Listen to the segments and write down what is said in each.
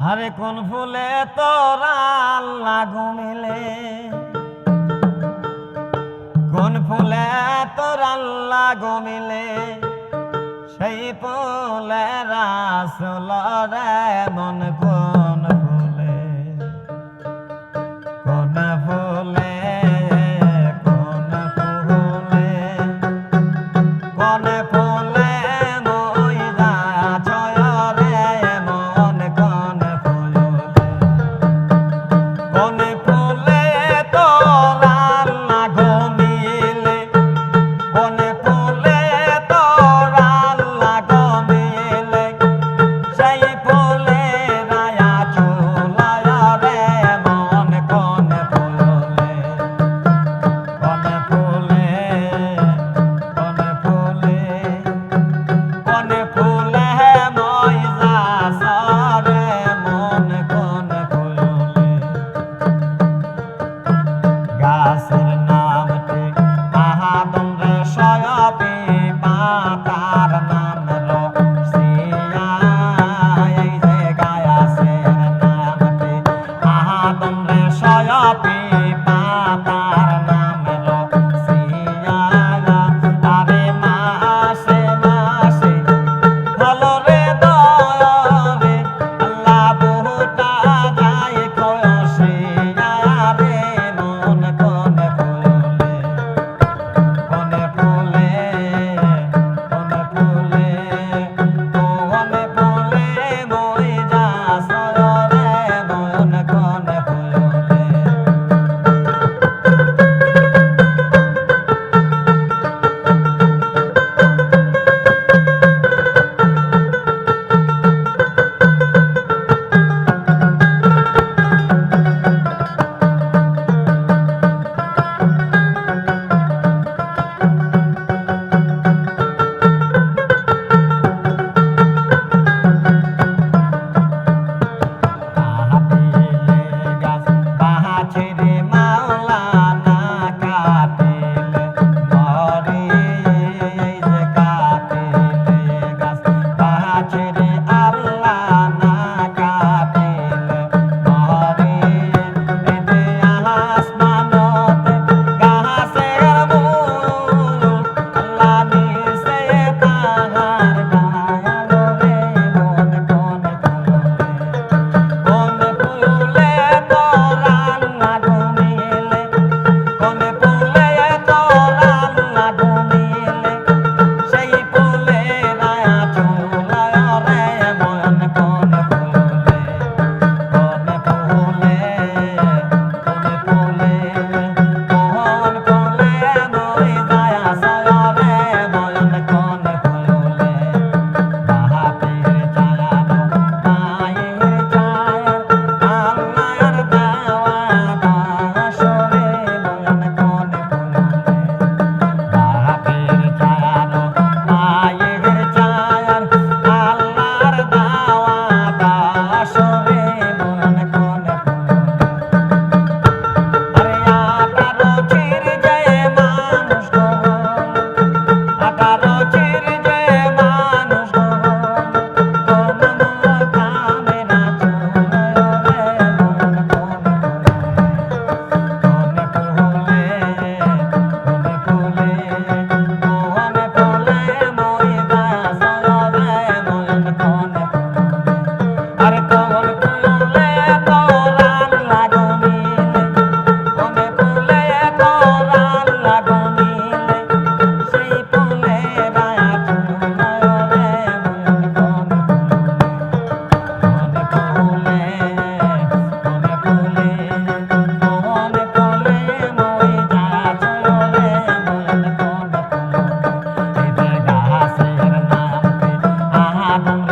আরে কোন ফুলে তোরা লাগু মিলে কোন ফুলে তোরা লাগু মিলে সেই ফুলে রাসল রে মন কোন ফুলে? কোন ফুলে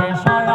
I am. sorry.